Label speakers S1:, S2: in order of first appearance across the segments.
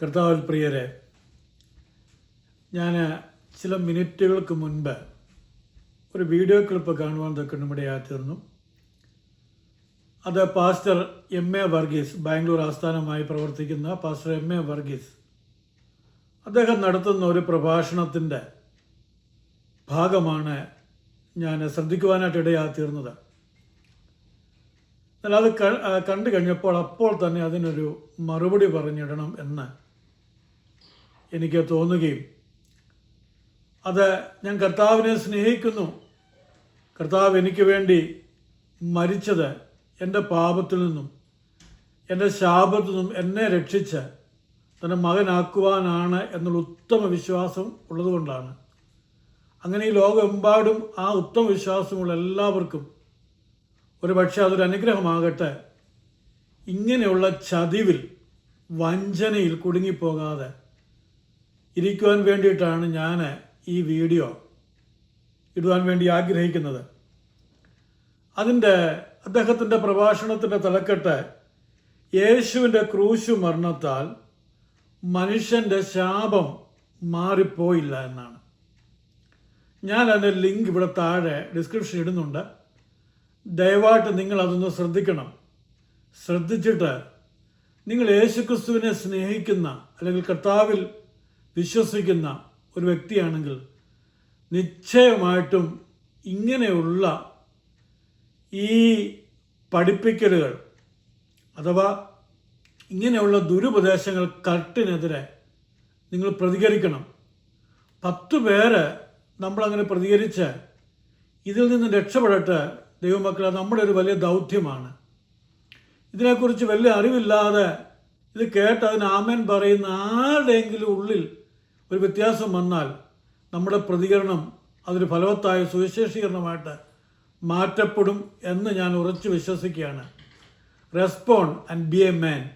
S1: കർത്താവിൽ പ്രിയരെ ഞാൻ ചില മിനിറ്റുകൾക്ക് മുൻപ് ഒരു വീഡിയോ ക്ലിപ്പ് കാണുവാൻ തക്കണിടയായി തീർന്നു. അത് pastor M A Varghese Bangalore ആസ്ഥാനമായി പ്രവർത്തിക്കുന്ന പാസ്റ്റർ എം എ വർഗീസ്. അദ്ദേഹം നടത്തുന്ന ഒരു പ്രഭാഷണത്തിന്റെ ഭാഗമാണ് ഞാൻ ശ്രദ്ധിക്കുവാനായിട്ട് ഇടയാത്തിരുന്നത് എന്നാൽ അത് കണ്ടു കഴിഞ്ഞപ്പോൾ അപ്പോൾ തന്നെ അതിനൊരു മറുപടി പറഞ്ഞിടണം എന്ന് എനിക്ക് തോന്നുകയും അത് ഞാൻ കർത്താവിനെ സ്നേഹിക്കുന്നു. കർത്താവ് എനിക്ക് വേണ്ടി മരിച്ചത് എന്റെ പാപത്തിൽ നിന്നും എന്റെ ശാപത്തിൽ നിന്നും എന്നെ രക്ഷിച്ച് തന്റെ മകനാക്കുവാനാണ് എന്നുള്ള ഉത്തമ വിശ്വാസം ഉള്ളതുകൊണ്ടാണ്. അങ്ങനെ ഈ ലോകമെമ്പാടും ആ ഉത്തമ വിശ്വാസമുള്ള എല്ലാവർക്കും ഒരു പക്ഷേ അതൊരു അനുഗ്രഹമാകട്ടെ. ഇങ്ങനെയുള്ള ചതിവിൽ വഞ്ചനയിൽ കുടുങ്ങിപ്പോകാതെ ഇരിക്കുവാൻ വേണ്ടിയിട്ടാണ് ഞാൻ ഈ വീഡിയോ ഇടുവാൻ വേണ്ടി ആഗ്രഹിക്കുന്നത്. അതിന്റെ അദ്ദേഹത്തിന്റെ പ്രഭാഷണത്തിന്റെ തലക്കെട്ട് യേശുവിന്റെ ക്രൂശു മരണത്താൽ മനുഷ്യന്റെ ശാപം മാറിപ്പോയില്ല എന്നാണ്. ഞാൻ അതിന്റെ ലിങ്ക് ഇവിടെ താഴെ ഡിസ്ക്രിപ്ഷൻ ഇടുന്നുണ്ട്. ദയവായിട്ട് നിങ്ങൾ അതൊന്ന് ശ്രദ്ധിക്കണം. ശ്രദ്ധിച്ചിട്ട് നിങ്ങൾ യേശുക്രിസ്തുവിനെ സ്നേഹിക്കുന്ന അല്ലെങ്കിൽ കർത്താവിൽ വിശ്വസിക്കുന്ന ഒരു വ്യക്തിയാണെങ്കിൽ നിശ്ചയമായിട്ടും ഇങ്ങനെയുള്ള ഈ പഠിപ്പിക്കലുകൾ അഥവാ ഇങ്ങനെയുള്ള ദുരുപദേശങ്ങൾ കട്ടിനെതിരെ നിങ്ങൾ പ്രതികരിക്കണം. പത്ത് പേര് നമ്മളങ്ങനെ പ്രതികരിച്ച് ഇതിൽ നിന്ന് രക്ഷപ്പെടട്ടെ ദൈവമക്കളെ നമ്മുടെ ഒരു വലിയ ദൗത്യമാണ്. ഇതിനെക്കുറിച്ച് വലിയ അറിവില്ലാതെ ഇത് കേട്ട് അതിന് ആമേൻ പറയുന്ന ആരുടെയെങ്കിലും ഉള്ളിൽ ഒരു വ്യത്യാസം വന്നാൽ നമ്മുടെ പ്രതികരണം അതൊരു ഫലവത്തായ സുവിശേഷീകരണമായിട്ട് മാറ്റപ്പെടും എന്ന് ഞാൻ ഉറച്ചു വിശ്വസിക്കുകയാണ്. Respond and be a man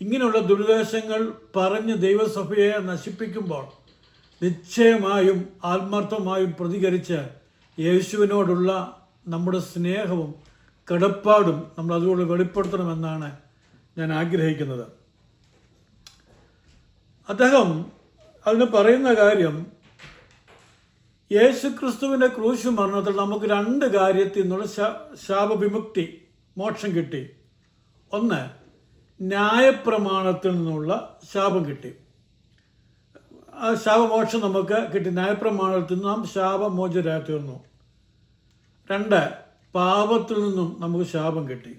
S1: ഇങ്ങനെയുള്ള ദുരുദ്ദേശങ്ങൾ പറഞ്ഞ് ദൈവസഭയെ നശിപ്പിക്കുമ്പോൾ നിശ്ചയമായും ആത്മാർത്ഥമായും പ്രതികരിച്ച് യേശുവിനോടുള്ള നമ്മുടെ സ്നേഹവും കടപ്പാടും നമ്മൾ അതുകൊണ്ട് വെളിപ്പെടുത്തണമെന്നാണ് ഞാൻ ആഗ്രഹിക്കുന്നത്. അദ്ദേഹം അതിന് പറയുന്ന കാര്യം യേശുക്രിസ്തുവിന്റെ ക്രൂശു മരണത്തിൽ നമുക്ക് രണ്ട് കാര്യത്തിൽ നിന്നുള്ള ശാപവിമുക്തി മോക്ഷം കിട്ടി. ഒന്ന് ന്യായപ്രമാണത്തിൽ നിന്നുള്ള ശാപം കിട്ടി. ആ ശാപമോക്ഷം നമുക്ക് കിട്ടി. ന്യായപ്രമാണത്തിൽ നിന്ന് നാം ശാപമോചരായി തീർന്നു രണ്ട് പാപത്തിൽ നിന്നും നമുക്ക് ശാപം കിട്ടി.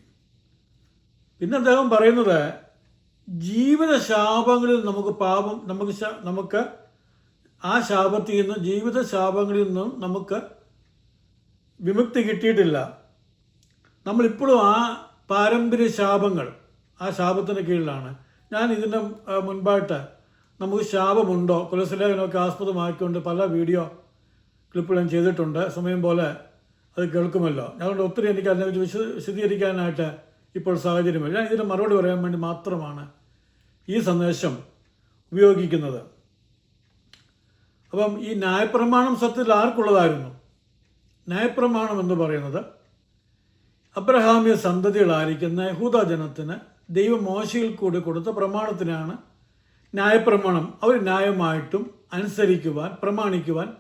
S1: പിന്നെ അദ്ദേഹം പറയുന്നത് ജീവിത ശാപങ്ങളിൽ നമുക്ക് പാപം നമുക്ക് നമുക്ക് ആ ശാപത്തിൽ നിന്നും ജീവിത ശാപങ്ങളിൽ നിന്നും നമുക്ക് വിമുക്തി കിട്ടിയിട്ടില്ല. നമ്മളിപ്പോഴും ആ പാരമ്പര്യ ശാപങ്ങൾ ആ ശാപത്തിന് കീഴിലാണ്. ഞാൻ ഇതിന്റെ മുൻപായിട്ട് നമുക്ക് ശാപമുണ്ടോ? കുലശലേഖനമൊക്കെ ആസ്പദമാക്കിക്കൊണ്ട് പല വീഡിയോ ക്ലിപ്പ് ഞാൻ ചെയ്തിട്ടുണ്ട്. സമയം പോലെ അത് കേൾക്കുമല്ലോ. അതുകൊണ്ട് ഒത്തിരി എനിക്ക് അതിനെ വിശ വിശദീകരിക്കാനായിട്ട് ഇപ്പോൾ സാഹചര്യമില്ല. ഞാൻ ഇതിന് മറുപടി പറയാൻ വേണ്ടി മാത്രമാണ് ഈ സന്ദേശം ഉപയോഗിക്കുന്നത്. അപ്പം ഈ ന്യായപ്രമാണം സത്യത്തിൽ ആർക്കുള്ളതായിരുന്നു? ന്യായപ്രമാണം എന്ന് പറയുന്നത് അബ്രഹാമിയ സന്തതികളായിരിക്കുന്ന യഹൂദ ജനത്തിന് ദൈവം മോശയിൽ കൂടി കൊടുത്ത പ്രമാണത്തിനാണ് ന്യായപ്രമാണം. അവർ ന്യായമായിട്ടും അനുസരിക്കുവാൻ പ്രമാണിക്കുവാൻ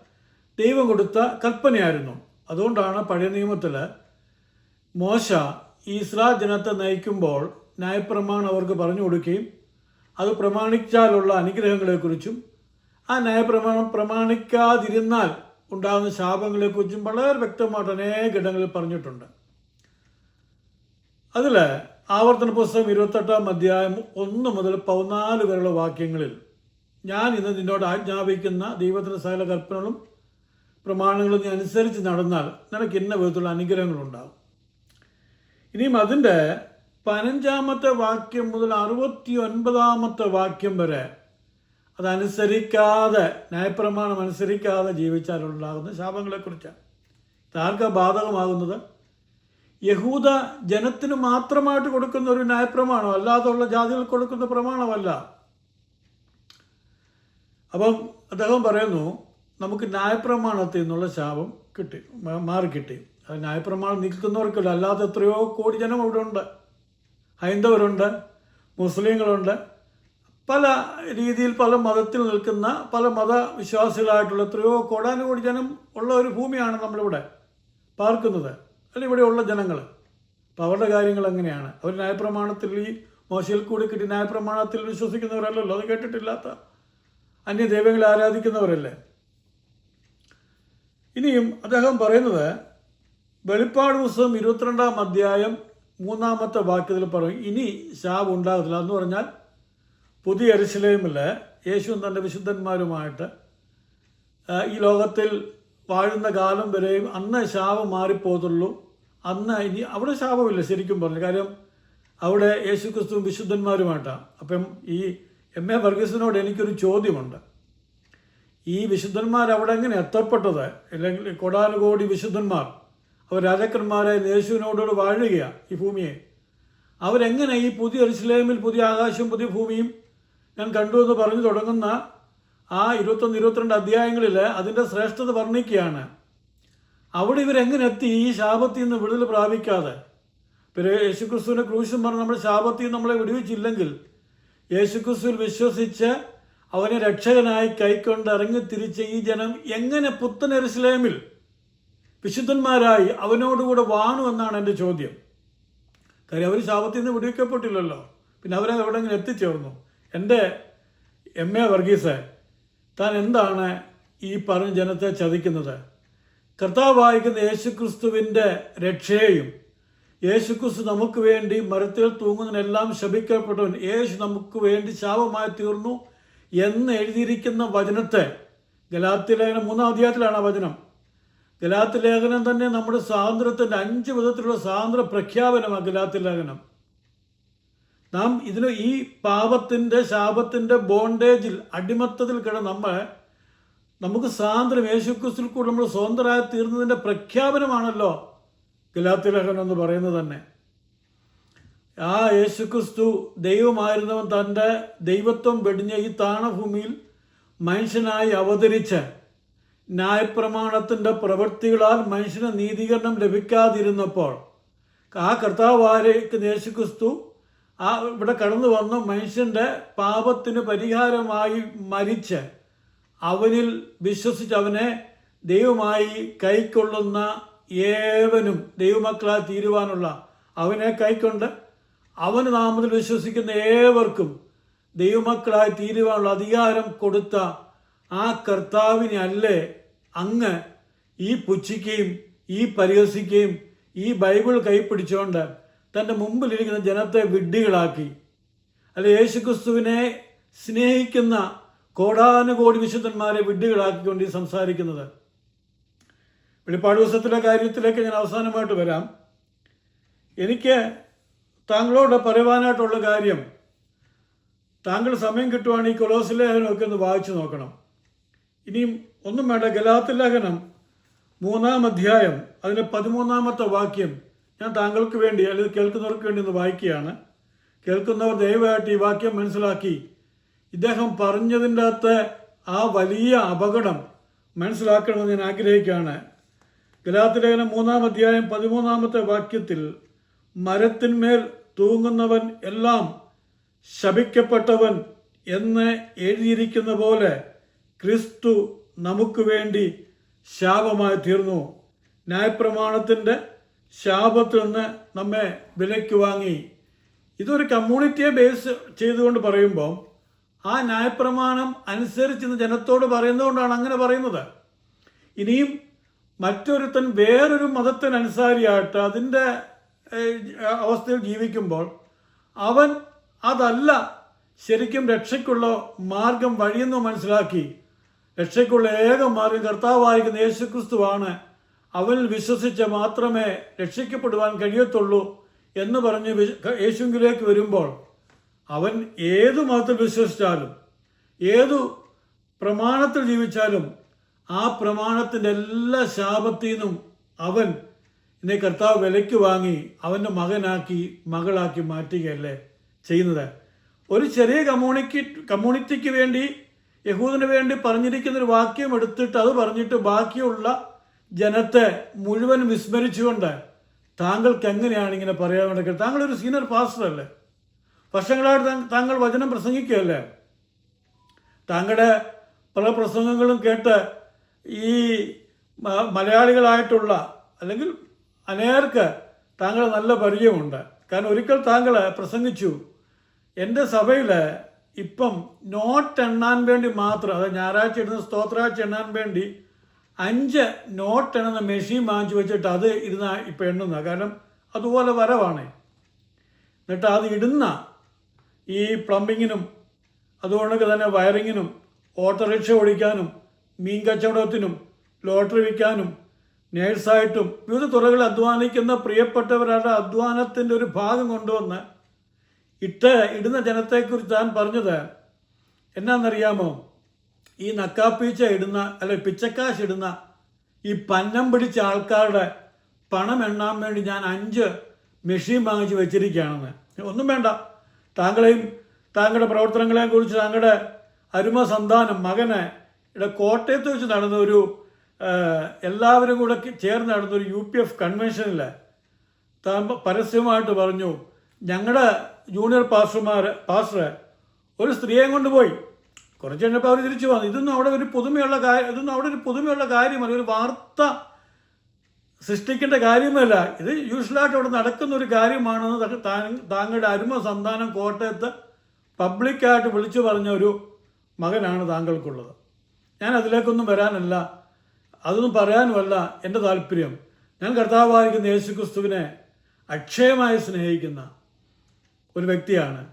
S1: ദൈവം കൊടുത്ത കൽപ്പനയായിരുന്നു. അതുകൊണ്ടാണ് പഴയ നിയമത്തിൽ മോശ ഈ ജനത്തെ നയിക്കുമ്പോൾ ന്യായപ്രമാണം അവർക്ക് പറഞ്ഞു കൊടുക്കുകയും അത് പ്രമാണിച്ചാലുള്ള അനുഗ്രഹങ്ങളെക്കുറിച്ചും ആ ന്യായപ്രമാണം പ്രമാണിക്കാതിരുന്നാൽ ഉണ്ടാകുന്ന ശാപങ്ങളെക്കുറിച്ചും വളരെ വ്യക്തമായിട്ട് അനേക ഇടങ്ങളിൽ പറഞ്ഞിട്ടുണ്ട്. അതിൽ ആവർത്തന പുസ്തകം ഇരുപത്തെട്ടാം അധ്യായം ഒന്ന് മുതൽ പതിനാല് വരെയുള്ള വാക്യങ്ങളിൽ ഞാൻ ഇന്ന് നിന്നോട് ആജ്ഞാപിക്കുന്ന ദൈവത്തിന്റെ സകല കൽപ്പനകളും പ്രമാണങ്ങളും നീ അനുസരിച്ച് നടന്നാൽ നിനക്ക് ഇന്ന വിധത്തിലുള്ള അനുഗ്രഹങ്ങളുണ്ടാകും. ഇനിയും അതിന്റെ പതിനഞ്ചാമത്തെ വാക്യം മുതൽ അറുപത്തി ഒൻപതാമത്തെ വാക്യം വരെ അതനുസരിക്കാതെ ന്യായപ്രമാണം അനുസരിക്കാതെ ജീവിച്ചാലുണ്ടാകുന്ന ശാപങ്ങളെക്കുറിച്ചാണ്. ഇതാർക്കാ ബാധകമാകുന്നത്? യഹൂദ ജനത്തിന് മാത്രമായിട്ട് കൊടുക്കുന്ന ഒരു ന്യായപ്രമാണം അല്ലാതുള്ള ജാതികൾ കൊടുക്കുന്ന പ്രമാണമല്ല. അപ്പം അദ്ദേഹം പറയുന്നു നമുക്ക് ന്യായപ്രമാണത്തിൽ നിന്നുള്ള ശാപം കിട്ടി മാറി ന്യായപ്രമാണം നിൽക്കുന്നവർക്കല്ല അല്ലാതെ എത്രയോ കോടി ജനം അവിടെ ഉണ്ട് ഹൈന്ദവരുണ്ട് മുസ്ലിങ്ങളുണ്ട്. പല രീതിയിൽ പല മതത്തിൽ നിൽക്കുന്ന പല മതവിശ്വാസികളായിട്ടുള്ള എത്രയോ കോടാനുകോടി ജനം ഉള്ള ഒരു ഭൂമിയാണ് നമ്മളിവിടെ പാർക്കുന്നത്. അല്ല ഇവിടെയുള്ള ജനങ്ങൾ അപ്പം അവരുടെ കാര്യങ്ങൾ എങ്ങനെയാണ്? അവർ ന്യായപ്രമാണത്തിൽ ഈ മോശയിൽ കൂടി കിട്ടി ന്യായപ്രമാണത്തിൽ വിശ്വസിക്കുന്നവരല്ലല്ലോ? അത് കേട്ടിട്ടില്ലാത്ത അന്യ ദൈവങ്ങളെ ആരാധിക്കുന്നവരല്ലേ? ഇനിയും അദ്ദേഹം പറയുന്നത് വെളിപ്പാട് പുസ്തകം ഇരുപത്തിരണ്ടാം അധ്യായം മൂന്നാമത്തെ വാക്യത്തിൽ പറയും ഇനി ശാപം ഉണ്ടാകത്തില്ല. എന്ന് പറഞ്ഞാൽ പുതിയ അരിശിലേമില്ല യേശുവും തന്റെ വിശുദ്ധന്മാരുമായിട്ട് ഈ ലോകത്തിൽ വാഴുന്ന കാലം വരെയും അന്ന് ശാപം മാറിപ്പോകത്തുള്ളൂ. അന്ന് ഇനി അവിടെ ശാപമില്ല ശരിക്കും പറഞ്ഞു കാര്യം അവിടെ യേശു ക്രിസ്തുവും വിശുദ്ധന്മാരുമായിട്ടാണ്. അപ്പം ഈ എം എ വർഗീസിനോട് എനിക്കൊരു ചോദ്യമുണ്ട്. ഈ വിശുദ്ധന്മാർ അവിടെ എങ്ങനെ എത്തപ്പെട്ടത്? അല്ലെങ്കിൽ കോടാനുകോടി വിശുദ്ധന്മാർ അവർ രാജാക്കന്മാരെ യേശുവിനോടോട് വാഴുകയാണ് ഈ ഭൂമിയെ. അവരെങ്ങനെ ഈ പുതിയ ഇസ്ലേമിൽ പുതിയ ആകാശവും പുതിയ ഭൂമിയും ഞാൻ കണ്ടു എന്ന് പറഞ്ഞു തുടങ്ങുന്ന ആ ഇരുപത്തൊന്ന് ഇരുപത്തിരണ്ട് അധ്യായങ്ങളിൽ അതിന്റെ ശ്രേഷ്ഠത വർണിക്കുകയാണ്. അവിടെ ഇവരെങ്ങനെ എത്തി ഈ ശാപത്തിൽ നിന്ന് വിടുതൽ പ്രാപിക്കാതെ? പിന്നെ യേശുക്രിസ്തുവിനെ ക്രൂശും പറഞ്ഞ് നമ്മുടെ ശാപത്തിൽ നമ്മളെ വിടുവിച്ചില്ലെങ്കിൽ യേശുക്രിസ്തുവിൽ വിശ്വസിച്ച് അവനെ രക്ഷകനായി കൈക്കൊണ്ട് ഇറങ്ങി തിരിച്ച ഈ ജനം എങ്ങനെ പുത്തൻ എരുസലേമിൽ വിശുദ്ധന്മാരായി അവനോടുകൂടെ വാണു എന്നാണ് എന്റെ ചോദ്യം. കാര്യം അവർ ശാപത്തിൽ നിന്ന് വിടുവിക്കപ്പെട്ടില്ലല്ലോ. പിന്നെ അവരെ എവിടെങ്കിലും എത്തിച്ചേർന്നു? എന്റെ എം എ വർഗീസ് താൻ എന്താണ് ഈ പറഞ്ഞ ജനത്തെ ചതിക്കുന്നത്? കർത്താവ് വായിക്കുന്ന യേശുക്രിസ്തുവിന്റെ രക്ഷയെയും യേശുക്രിസ്തു നമുക്ക് വേണ്ടി മരത്തിൽ തൂങ്ങുന്നതിനെല്ലാം ശപിക്കപ്പെട്ടവൻ യേശു നമുക്ക് വേണ്ടി ശാപമായി തീർന്നു എന്ന് എഴുതിയിരിക്കുന്ന വചനത്തെ ഗലാത്തിലെ മൂന്നാം അധ്യായത്തിലാണ് ആ വചനം. ഗലാത്തി ലേഖനം തന്നെ നമ്മുടെ സ്വാതന്ത്ര്യത്തിന്റെ അഞ്ച് വിധത്തിലുള്ള സ്വാതന്ത്ര്യ പ്രഖ്യാപനമാണ് ഗലാത്ത് ലേഖനം. നാം ഇതിന് ഈ പാപത്തിന്റെ ശാപത്തിന്റെ ബോണ്ടേജിൽ അടിമത്തത്തിൽ കിടന്ന് നമ്മൾ നമുക്ക് സ്വാതന്ത്ര്യം യേശുക്രിസ്തുവിൽ കൂടെ നമ്മൾ സ്വതന്ത്രരായി തീർന്നതിന്റെ പ്രഖ്യാപനമാണല്ലോ ഗലാത്തി ലേഖനം എന്ന് പറയുന്നത് തന്നെ. ആ യേശുക്രിസ്തു ദൈവമായിരുന്നവൻ തന്റെ ദൈവത്വം വെടിഞ്ഞ ഈ താണഭൂമിയിൽ മനുഷ്യനായി അവതരിച്ച് ന്യായപ്രമാണത്തിന്റെ പ്രവൃത്തികളാൽ മനുഷ്യന് നീതീകരണം ലഭിക്കാതിരുന്നപ്പോൾ ആ കർത്താവാരേക്ക് യേശുക്രിസ്തു ആ ഇവിടെ കടന്നു വന്ന മനുഷ്യന്റെ പാപത്തിന് പരിഹാരമായി മരിച്ച് അവനിൽ വിശ്വസിച്ച് അവനെ ദൈവമായി കൈക്കൊള്ളുന്ന ഏവനും ദൈവമക്കളായി തീരുവാനുള്ള അവനെ കൈക്കൊണ്ട് അവന് നാമത്തിൽ വിശ്വസിക്കുന്ന ഏവർക്കും ദൈവമക്കളായി തീരുവാനുള്ള അധികാരം കൊടുത്ത ആ കർത്താവിനെ അല്ലേ അങ്ങ് ഈ പുച്ഛിക്കുകയും ഈ പരിഹസിക്കുകയും ഈ ബൈബിൾ കൈപ്പിടിച്ചുകൊണ്ട് തന്റെ മുമ്പിലിരിക്കുന്ന ജനത്തെ വിഡ്ഢികളാക്കി. അല്ലെ യേശുക്രിസ്തുവിനെ സ്നേഹിക്കുന്ന കോടാനുകോടി വിശുദ്ധന്മാരെ വിഡ്ഢികളാക്കിക്കൊണ്ട് ഈ സംസാരിക്കുന്നത്. വെളിപ്പാട് ദിവസത്തിലെ കാര്യത്തിലേക്ക് ഞാൻ അവസാനമായിട്ട് വരാം. എനിക്ക് താങ്കളോട് പറയുവാനായിട്ടുള്ള കാര്യം താങ്കൾ സമയം കിട്ടുവാണെങ്കിൽ കൊലോസിലേഖനമൊക്കെ കൊലോസ് ഒന്ന് വായിച്ചു നോക്കണം. ഇനിയും ഒന്നും വേണ്ട ഗലാത്ത് ലേഖനം മൂന്നാം അധ്യായം അതിന്റെ പതിമൂന്നാമത്തെ വാക്യം ഞാൻ താങ്കൾക്ക് വേണ്ടി അല്ലെങ്കിൽ കേൾക്കുന്നവർക്ക് വേണ്ടി ഒന്ന് വായിക്കുകയാണ്. കേൾക്കുന്നവർ ദയവായിട്ട് ഈ വാക്യം മനസ്സിലാക്കി. ഇദ്ദേഹം പറഞ്ഞതിന്റെ അകത്ത് ആ വലിയ അപകടം മനസ്സിലാക്കണമെന്ന് ഞാൻ ആഗ്രഹിക്കുകയാണ്. ഗലാത്ത് ലേഖനം മൂന്നാം അധ്യായം പതിമൂന്നാമത്തെ വാക്യത്തിൽ മരത്തിന്മേൽ തൂങ്ങുന്നവൻ എല്ലാം ശപിക്കപ്പെട്ടവൻ എന്ന് എഴുതിയിരിക്കുന്ന പോലെ ക്രിസ്തു നമുക്ക് വേണ്ടി ശാപമായി തീർന്നു. ന്യായപ്രമാണത്തിന്റെ ശാപത്തിൽ നിന്ന് നമ്മെ വിലയ്ക്ക് വാങ്ങി. ഇതൊരു കമ്മ്യൂണിറ്റിയെ ബേസ് ചെയ്തുകൊണ്ട് പറയുമ്പോൾ ആ ന്യായപ്രമാണം അനുസരിച്ച് ജനത്തോട് പറയുന്നതുകൊണ്ടാണ് അങ്ങനെ പറയുന്നത്. ഇനിയും മറ്റൊരുത്തൻ വേറൊരു മതത്തിനനുസാരിയായിട്ട് അതിന്റെ അവസ്ഥയിൽ ജീവിക്കുമ്പോൾ അവൻ അതല്ല ശരിക്കും രക്ഷയ്ക്കുള്ള മാർഗം വഴിയെന്ന് മനസ്സിലാക്കി രക്ഷയ്ക്കുള്ള ഏക മാർഗം കർത്താവായിരിക്കുന്ന യേശുക്രിസ്തുവാണ്. അവനിൽ വിശ്വസിച്ച് മാത്രമേ രക്ഷിക്കപ്പെടുവാൻ കഴിയത്തുള്ളൂ എന്ന് പറഞ്ഞ് യേശുങ്കിലേക്ക് വരുമ്പോൾ അവൻ ഏതു മതത്തിൽ വിശ്വസിച്ചാലും ഏതു പ്രമാണത്തിൽ ജീവിച്ചാലും ആ പ്രമാണത്തിന്റെ എല്ലാ ശാപത്തിൽ നിന്നും അവൻ എന്നെ കർത്താവ് വിലയ്ക്ക് വാങ്ങി അവന്റെ മകനാക്കി മകളാക്കി മാറ്റുകയല്ലേ ചെയ്യുന്നത്. ഒരു ചെറിയ കമ്മ്യൂണിക്ക് കമ്മ്യൂണിറ്റിക്ക് വേണ്ടി യഹൂദിന് വേണ്ടി പറഞ്ഞിരിക്കുന്ന ഒരു വാക്യം എടുത്തിട്ട് അത് പറഞ്ഞിട്ട് ബാക്കിയുള്ള ജനത്തെ മുഴുവൻ വിസ്മരിച്ചുകൊണ്ട് താങ്കൾക്ക് എങ്ങനെയാണ് ഇങ്ങനെ പറയാൻ വേണ്ടി താങ്കൾ ഒരു സീനിയർ പാസ്റ്റർ അല്ലേ? വർഷങ്ങളായിട്ട് താങ്കൾ വചനം പ്രസംഗിക്കുകയല്ലേ? താങ്കളുടെ പല പ്രസംഗങ്ങളും കേട്ട് ഈ മലയാളികളായിട്ടുള്ള അല്ലെങ്കിൽ അനേർക്ക് താങ്കൾ നല്ല പരിചയമുണ്ട്. കാരണം ഒരിക്കൽ താങ്കൾ പ്രസംഗിച്ചു എന്റെ സഭയിൽ ഇപ്പം നോട്ട് എണ്ണാൻ വേണ്ടി മാത്രം അതായത് ഞായറാഴ്ച ഇടുന്ന സ്തോത്രാഴ്ച എണ്ണാൻ വേണ്ടി അഞ്ച് നോട്ട് എണ്ണുന്ന മെഷീൻ വാങ്ങിച്ചു വെച്ചിട്ട് അത് ഇരുന്ന ഇപ്പം എണ്ണുന്ന. കാരണം അതുപോലെ വരവാണ്. എന്നിട്ട് അത് ഇടുന്ന ഈ പ്ലംബിങ്ങിനും അതുകൊണ്ടൊക്കെ തന്നെ വയറിങ്ങിനും ഓട്ടോറിക്ഷ ഓടിക്കാനും മീൻ കച്ചവടത്തിനും ലോട്ടറി വിൽക്കാനും നേഴ്സായിട്ടും വിവിധ തുറകളിൽ അധ്വാനിക്കുന്ന പ്രിയപ്പെട്ടവരുടെ അധ്വാനത്തിന്റെ ഒരു ഭാഗം കൊണ്ടുവന്ന് ഇട്ട് ഇടുന്ന ജനത്തെക്കുറിച്ച് താൻ പറഞ്ഞത് എന്നാണെന്നറിയാമോ ഈ നക്കാപ്പീച്ച ഇടുന്ന അല്ലെ പിച്ചക്കാശ് ഇടുന്ന ഈ പന്നം പിടിച്ച ആൾക്കാരുടെ പണം എണ്ണാൻ വേണ്ടി ഞാൻ അഞ്ച് മെഷീൻ വാങ്ങിച്ച് വെച്ചിരിക്കുകയാണെന്ന്. ഒന്നും വേണ്ട. താങ്കളെയും താങ്കളുടെ പ്രവർത്തനങ്ങളെയും കുറിച്ച് താങ്കളുടെ അരുമ സന്താനം മകനെ ഇവിടെ കോട്ടയത്ത് വെച്ച് നടന്ന ഒരു എല്ലാവരും കൂടെ ചേർന്ന് നടന്ന ഒരു യു പി എഫ് കൺവെൻഷനിൽ പരസ്യമായിട്ട് പറഞ്ഞു ഞങ്ങളുടെ ജൂനിയർ പാസ്റ്റർമാർ പാസ്റ്റർ ഒരു സ്ത്രീയെ കൊണ്ടുപോയി കുറച്ച് കഴിഞ്ഞപ്പോൾ അവർ തിരിച്ചു വന്നു. ഇതൊന്നും അവിടെ ഒരു പുതുമയുള്ള കാര്യം ഇതൊന്നും അവിടെ ഒരു പുതുമയുള്ള കാര്യമല്ല ഒരു വാർത്ത സൃഷ്ടിക്കേണ്ട കാര്യമല്ല. ഇത് യൂഷ്വലായിട്ട് അവിടെ നടക്കുന്ന ഒരു കാര്യമാണെന്ന് താങ്കളുടെ അരുമ സന്താനം കോട്ടയത്ത് പബ്ലിക്കായിട്ട് വിളിച്ചു പറഞ്ഞ ഒരു മകനാണ് താങ്കൾക്കുള്ളത്. ഞാൻ അതിലേക്കൊന്നും വരാനല്ല. അതൊന്നും പറയാനുമല്ല എന്റെ താല്പര്യം. ഞാൻ കർത്താവായിരിക്കുന്ന യേശുക്രിസ്തുവിനെ അക്ഷയമായി സ്നേഹിക്കുന്ന ഒരു വ്യക്തിയാണ്.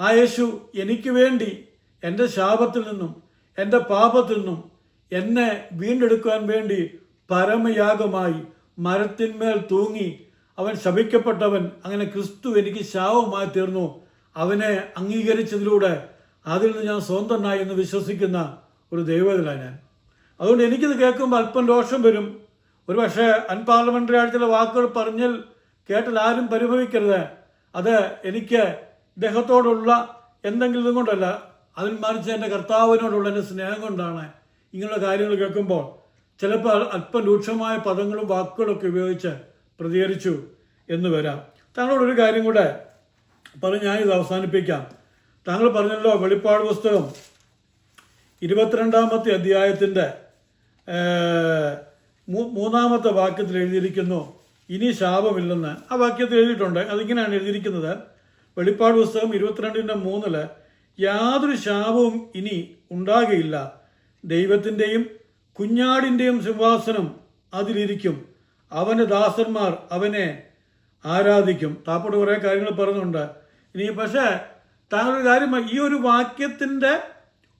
S1: ആ യേശു എനിക്ക് വേണ്ടി എന്റെ ശാപത്തിൽ നിന്നും എന്റെ പാപത്തിൽ നിന്നും എന്നെ വീണ്ടെടുക്കാൻ വേണ്ടി പരമയാഗമായി മരത്തിന്മേൽ തൂങ്ങി അവൻ ശപിക്കപ്പെട്ടവൻ അങ്ങനെ ക്രിസ്തു എനിക്ക് ശാപമായി തീർന്നു. അവനെ അംഗീകരിച്ചതിലൂടെ അതിൽ നിന്ന് ഞാൻ സ്വന്തനായി എന്ന് വിശ്വസിക്കുന്ന ഒരു ദൈവത്തിലാണ് ഞാൻ. അതുകൊണ്ട് എനിക്കിത് കേൾക്കുമ്പോൾ അല്പം ദോഷം വരും. ഒരു പക്ഷേ അൺപാർലമെന്ററി ആയിട്ടുള്ള വാക്കുകൾ പറഞ്ഞാൽ കേട്ടാൽ ആരും പരിഭവിക്കരുത്. അത് എനിക്ക് ദേഹത്തോടുള്ള എന്തെങ്കിലും കൊണ്ടല്ല അതിൽ മറിച്ച് എന്റെ കർത്താവിനോടുള്ള എന്റെ സ്നേഹം കൊണ്ടാണ് ഇങ്ങനെയുള്ള കാര്യങ്ങൾ കേൾക്കുമ്പോൾ ചിലപ്പോൾ അല്പം രൂക്ഷമായ പദങ്ങളും വാക്കുകളൊക്കെ ഉപയോഗിച്ച് പ്രതികരിച്ചു എന്ന് വരാം. താങ്കളോടൊരു കാര്യം കൂടെ പറഞ്ഞ് ഞാനിത് അവസാനിപ്പിക്കാം. താങ്കൾ പറഞ്ഞല്ലോ വെളിപ്പാട് പുസ്തകം ഇരുപത്തിരണ്ടാമത്തെ അധ്യായത്തിന്റെ മൂന്നാമത്തെ വാക്യത്തിൽ എഴുതിയിരിക്കുന്നു. ഇനി ശാപമില്ലെന്ന് ആ വാക്യത്തിൽ എഴുതിയിട്ടുണ്ട്. അതിങ്ങനെയാണ് എഴുതിയിരിക്കുന്നത്. വെളിപ്പാട് പുസ്തകം ഇരുപത്തിരണ്ടിന്റെ മൂന്നിൽ യാതൊരു ശാപവും ഇനി ഉണ്ടാകയില്ല. ദൈവത്തിന്റെയും കുഞ്ഞാടിന്റെയും സിംഹാസനം അതിലിരിക്കും. അവന്റെ ദാസന്മാർ അവനെ ആരാധിക്കും. താപ്പോട്ട് കുറേ കാര്യങ്ങൾ പറഞ്ഞുണ്ട്. ഇനി പക്ഷേ താങ്കളൊരു കാര്യം ഈ ഒരു വാക്യത്തിന്റെ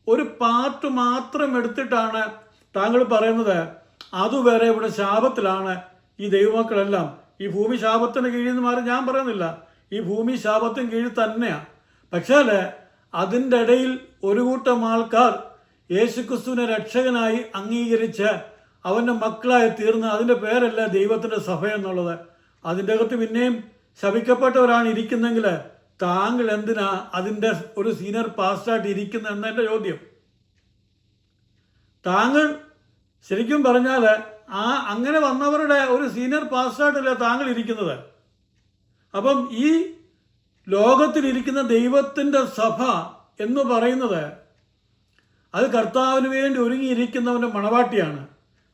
S1: ഒരു പാർട്ട് മാത്രം എടുത്തിട്ടാണ് താങ്കൾ പറയുന്നത്. അതുവരെ ഇവിടെ ശാപത്തിലാണ്. ഈ ദൈവമക്കളെല്ലാം ഈ ഭൂമി ശാപത്തിന് കീഴിൽ നിന്ന് മാറി ഞാൻ പറയുന്നില്ല. ഈ ഭൂമി ശാപത്തിന് കീഴിൽ തന്നെയാണ് പക്ഷേ അതിന്റെ ഇടയിൽ ഒരു കൂട്ടം ആൾക്കാർ യേശുക്രിസ്തുവിനെ രക്ഷകനായി അംഗീകരിച്ച് അവന്റെ മക്കളായി തീർന്ന് അതിന്റെ പേരല്ല ദൈവത്തിന്റെ സഭ എന്നുള്ളത്. അതിന്റെ അകത്ത് പിന്നെയും ശപിക്കപ്പെട്ടവരാണ് ഇരിക്കുന്നെങ്കിൽ താങ്കൾ എന്തിനാ അതിന്റെ ഒരു സീനിയർ പാസ്റ്റായിട്ട് ഇരിക്കുന്ന എന്നെന്റെ ചോദ്യം. താങ്കൾ ശരിക്കും പറഞ്ഞാൽ ആ അങ്ങനെ വന്നവരുടെ ഒരു സീനിയർ പാസ്റ്റായിട്ടല്ല താങ്കൾ ഇരിക്കുന്നത് അപ്പം ഈ ലോകത്തിലിരിക്കുന്ന ദൈവത്തിന്റെ സഭ എന്ന് പറയുന്നത് അത് കർത്താവിന് വേണ്ടി ഒരുങ്ങിയിരിക്കുന്നവന്റെ മണവാട്ടിയാണ്.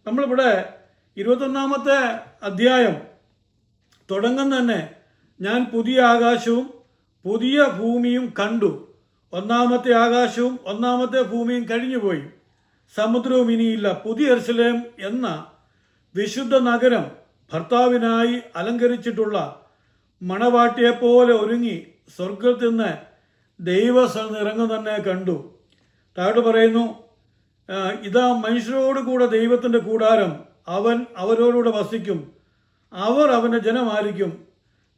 S1: നമ്മളിവിടെ ഇരുപത്തൊന്നാമത്തെ അധ്യായം തുടങ്ങും തന്നെ ഞാൻ പുതിയ ആകാശവും പുതിയ ഭൂമിയും കണ്ടു. ഒന്നാമത്തെ ആകാശവും ഒന്നാമത്തെ ഭൂമിയും കഴിഞ്ഞുപോയി. സമുദ്രവും ഇനിയില്ല. പുതിയ എർസലേം എന്ന വിശുദ്ധ നഗരം ഭർത്താവിനായി അലങ്കരിച്ചിട്ടുള്ള മണവാട്ടിയെപ്പോലെ ഒരുങ്ങി സ്വർഗത്തിൽ നിന്ന് ദൈവസനിറങ്ങു തന്നെ കണ്ടു. താഴോട്ട് പറയുന്നു ഇതാ മനുഷ്യരോട് കൂടെ ദൈവത്തിന്റെ കൂടാരം. അവൻ അവരോടുകൂടെ വസിക്കും. അവർ അവന്റെ ജനമായിരിക്കും.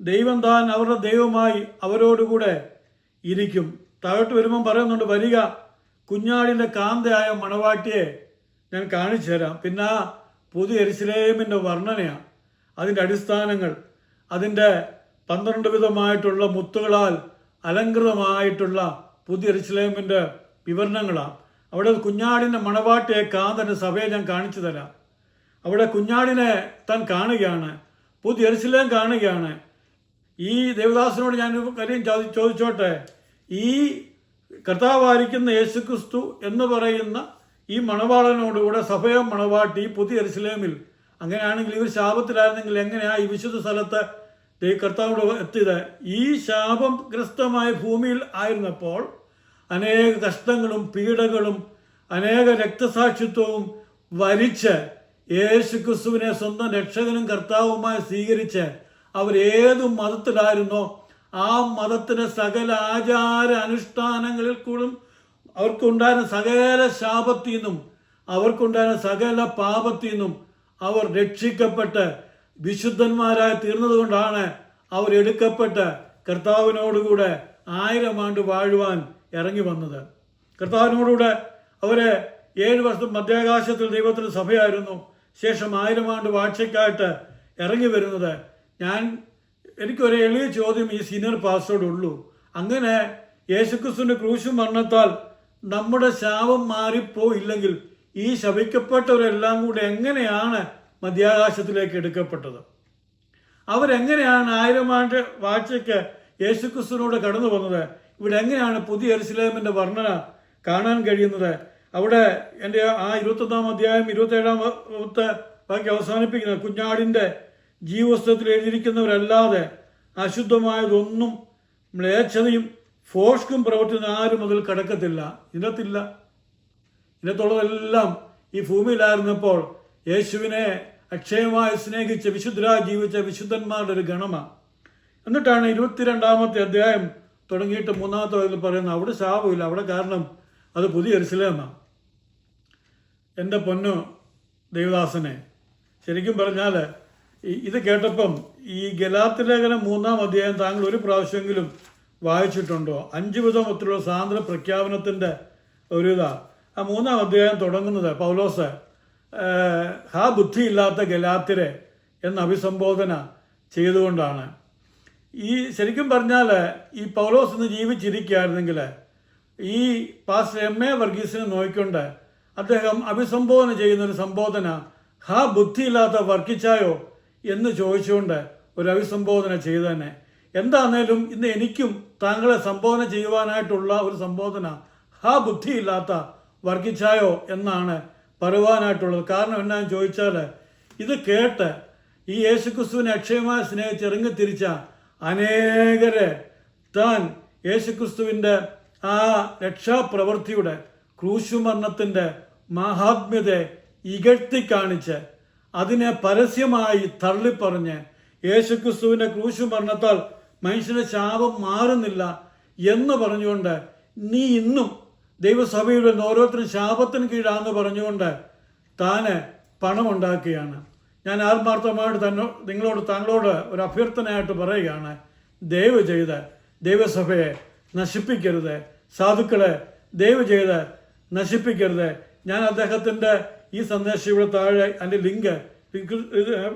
S1: ദൈവം താൻ അവരുടെ ദൈവമായി അവരോടുകൂടെ ഇരിക്കും. താഴോട്ട് വരുമ്പം പറയുന്നുണ്ട് വരിക കുഞ്ഞാടിന്റെ കാന്തയായ മണവാട്ടിയെ ഞാൻ കാണിച്ചു തരാം പിന്നെ ആ പുതിയ എരിശിലേമിന്റെ വർണനയാണ് അതിന്റെ അടിസ്ഥാനങ്ങൾ അതിന്റെ പന്ത്രണ്ട് വിധമായിട്ടുള്ള മുത്തുകളാൽ അലങ്കൃതമായിട്ടുള്ള പുതിയ എരിശിലേമിന്റെ വിവരണങ്ങളാണ് അവിടെ കുഞ്ഞാടിന്റെ മണവാട്ടിയെ കാന്തന്റെ സഭയെ ഞാൻ കാണിച്ചു തരാം. അവിടെ കുഞ്ഞാടിനെ താൻ കാണുകയാണ് പുതിയ എരിശിലേം കാണുകയാണ്. ഈ ദേവദാസനോട് ഞാൻ കാര്യം ചോദി- ചോദിച്ചോട്ടെ? ഈ കർത്താവായിരിക്കുന്ന യേശുക്രിസ്തു എന്ന് പറയുന്ന ഈ മണവാളനോടുകൂടെ സഭയോ മണവാട്ടി പുതിയ എരിശിലേമിൽ അങ്ങനെയാണെങ്കിൽ ഇവർ ശാപത്തിലായിരുന്നെങ്കിൽ എങ്ങനെയാ ഈ വിശുദ്ധ സ്ഥലത്ത് കർത്താവിനോട് എത്തിയത്? ഈ ശാപഗ്രസ്തമായ ഭൂമിയിൽ ആയിരുന്നപ്പോൾ അനേക കഷ്ടങ്ങളും പീഡകളും അനേക രക്തസാക്ഷിത്വവും വരിച്ച് യേശു ക്രിസ്തുവിനെ സ്വന്തം രക്ഷകനും കർത്താവുമായി സ്വീകരിച്ച് അവർ ഏത് മതത്തിലായിരുന്നോ ആ മതത്തിന് സകല ആചാര അനുഷ്ഠാനങ്ങളിൽ കൂടും അവർക്കുണ്ടായിരുന്ന സകല ശാപത്തിൽ നിന്നും അവർക്കുണ്ടായിരുന്ന സകല പാപത്തിൽ നിന്നും അവർ രക്ഷിക്കപ്പെട്ട് വിശുദ്ധന്മാരായി തീർന്നതുകൊണ്ടാണ് അവർ എടുക്കപ്പെട്ട് കർത്താവിനോടുകൂടെ ആയിരം ആണ്ട് വാഴുവാൻ ഇറങ്ങി വന്നത്. കർത്താവിനോടുകൂടെ അവരെ ഏഴ് വർഷം മധ്യാകാശത്തിൽ ദൈവത്തിന് സഭയായിരുന്നു. ശേഷം ആയിരം ആണ്ട് വാഴ്ചയ്ക്കായിട്ട് ഇറങ്ങി വരുന്നത്. ഞാൻ എനിക്കൊരു എളിയ ചോദ്യം ഈ സീനിയർ പാസ്റ്റോടുള്ളൂ അങ്ങനെ യേശുക്രിസ്തുവിന്റെ ക്രൂശു മരണത്താൽ നമ്മുടെ ശാപം മാറിപ്പോയില്ലെങ്കിൽ ഈ ശപിക്കപ്പെട്ടവരെല്ലാം കൂടെ എങ്ങനെയാണ് മധ്യാകാശത്തിലേക്ക് എടുക്കപ്പെട്ടത്? അവരെങ്ങനെയാണ് ആയിരം ആണ്ട് വാഴ്ചയ്ക്ക് യേശുക്രിസ്തുവിനോട് കടന്നു വന്നത് ഇവിടെ എങ്ങനെയാണ് പുതിയ എരുസലേമിന്റെ വർണന കാണാൻ കഴിയുന്നത്? അവിടെ എന്റെ ആ ഇരുപത്തൊന്നാം അധ്യായം ഇരുപത്തേഴാമത്തെ ബാക്കി അവസാനിപ്പിക്കുന്നത് കുഞ്ഞാടിന്റെ ജീവസ്തത്തിൽ എഴുതിയിരിക്കുന്നവരല്ലാതെ അശുദ്ധമായതൊന്നും മ്ലേച്ഛതയും ഫോഷ്കും പ്രവർത്തിക്കുന്ന ആരും അതിൽ കിടക്കത്തില്ല. ഇതിനകത്തില്ല ഇതിനകത്തുള്ളതെല്ലാം ഈ ഭൂമിയിലായിരുന്നപ്പോൾ യേശുവിനെ അക്ഷയമായി സ്നേഹിച്ച് വിശുദ്ധരായി ജീവിച്ച വിശുദ്ധന്മാരുടെ ഒരു ഗണമാണ് എന്നിട്ടാണ് ഇരുപത്തിരണ്ടാമത്തെ അധ്യായം തുടങ്ങിയിട്ട് മൂന്നാമത്തെ വയസ്സിൽ പറയുന്നത്. അവിടെ ശാപമില്ല. അവിടെ കാരണം അത് പുതിയ എരുസലേമാണ് എന്റെ പൊന്നു ദേവദാസനെ ശരിക്കും പറഞ്ഞാൽ ഇത് കേട്ടപ്പം ഈ ഗലാത്തിലേഖനം മൂന്നാം അധ്യായം താങ്കൾ ഒരു പ്രാവശ്യമെങ്കിലും വായിച്ചിട്ടുണ്ടോ? അഞ്ച് വിധമത്തിലുള്ള സ്വാതന്ത്ര്യ പ്രഖ്യാപനത്തിന്റെ ഒരു ഇതാ. ആ മൂന്നാം അധ്യായം തുടങ്ങുന്നത് പൗലോസ് ഹാ ബുദ്ധിയില്ലാത്ത ഗലാത്തിരെ എന്ന അഭിസംബോധന ചെയ്തുകൊണ്ടാണ്. ഈ ശരിക്കും പറഞ്ഞാൽ ഈ പൗലോസ് ഇന്ന് ജീവിച്ചിരിക്കുകയായിരുന്നെങ്കിൽ ഈ പാസ്റ്റർ എം എ വർഗീസിനെ നോക്കിക്കൊണ്ട് അദ്ദേഹം അഭിസംബോധന ചെയ്യുന്ന ഒരു സംബോധന ഹാ ബുദ്ധിയില്ലാത്ത വർഗിച്ചായോ എന്ന് ചോദിച്ചുകൊണ്ട് ഒരു അഭിസംബോധന ചെയ്തു തന്നെ എന്താണേലും ഇന്ന് എനിക്കും താങ്കളെ സംബോധന ചെയ്യുവാനായിട്ടുള്ള ഒരു സംബോധന ഹാ ബുദ്ധിയില്ലാത്ത വർഗിച്ചായോ എന്നാണ് പറയുവാനായിട്ടുള്ളത്. കാരണം എന്നാന്ന് ചോദിച്ചാൽ ഇത് കേട്ട് ഈ യേശുക്രിസ്തുവിനെ അക്ഷയമായി സ്നേഹിച്ച് ഇറങ്ങി തിരിച്ച അനേകരെ താൻ യേശുക്രിസ്തുവിന്റെ ആ രക്ഷാപ്രവൃത്തിയുടെ ക്രൂശുമരണത്തിന്റെ മഹാത്മ്യതയെ ഇകഴ്ത്തി കാണിച്ച് അതിനെ പരസ്യമായി തള്ളിപ്പറഞ്ഞ് യേശുക്രിസ്തുവിന്റെ ക്രൂശുമരണത്താൽ മനുഷ്യന്റെ ശാപം മാറുന്നില്ല എന്ന് പറഞ്ഞുകൊണ്ട് നീ ഇന്നും ദൈവസഭയുടെ ഓരോരുത്തരും ശാപത്തിന് കീഴാന്ന് പറഞ്ഞുകൊണ്ട് താന് പണമുണ്ടാക്കുകയാണ്. ഞാൻ ആത്മാർത്ഥമായിട്ട് തന്നെ നിങ്ങളോട് താങ്കളോട് ഒരു അഭ്യർത്ഥനയായിട്ട് പറയുകയാണ്. ദയവ് ചെയ്ത് ദൈവസഭയെ നശിപ്പിക്കരുത്. സാധുക്കളെ ദയവ് ചെയ്ത് നശിപ്പിക്കരുത്. ഞാൻ അദ്ദേഹത്തിന്റെ ഈ സന്ദേശം ഇവിടെ താഴെ അതിന്റെ ലിങ്ക്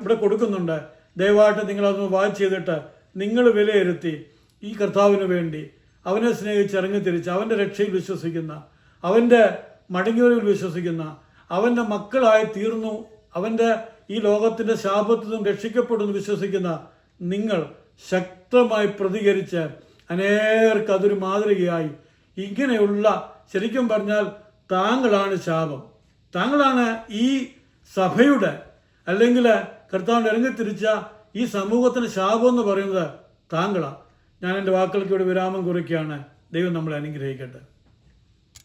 S1: ഇവിടെ കൊടുക്കുന്നുണ്ട്. ദയവായിട്ട് നിങ്ങളതൊന്ന് വാച്ച് ചെയ്തിട്ട് നിങ്ങൾ വിലയിരുത്തി ഈ കർത്താവിന് വേണ്ടി അവനെ സ്നേഹിച്ച് ഇറങ്ങിത്തിരിച്ച് അവന്റെ രക്ഷയിൽ വിശ്വസിക്കുന്ന അവന്റെ മടങ്ങിവരവിൽ വിശ്വസിക്കുന്ന അവന്റെ മക്കളായി തീർന്നു അവന്റെ ഈ ലോകത്തിന്റെ ശാപത്തിൽ നിന്നും രക്ഷിക്കപ്പെടുന്നു വിശ്വസിക്കുന്ന നിങ്ങൾ ശക്തമായി പ്രതികരിച്ച് അനേകർക്ക് അതൊരു മാതൃകയായി. ഇങ്ങനെയുള്ള ശരിക്കും പറഞ്ഞാൽ താങ്കളാണ് ശാപം. താങ്കളാണ് ഈ സഭയുടെ അല്ലെങ്കിൽ കർത്താവിന്റെ ഇറങ്ങിത്തിരിച്ച ഈ സമൂഹത്തിന് ശാപം എന്ന് പറയുന്നത് താങ്കളാണ് ഞാൻ എന്റെ വാക്കുകൾക്ക് ഇവിടെ വിരാമം കുറിക്കുകയാണ്. ദൈവം നമ്മളെ അനുഗ്രഹിക്കട്ടെ.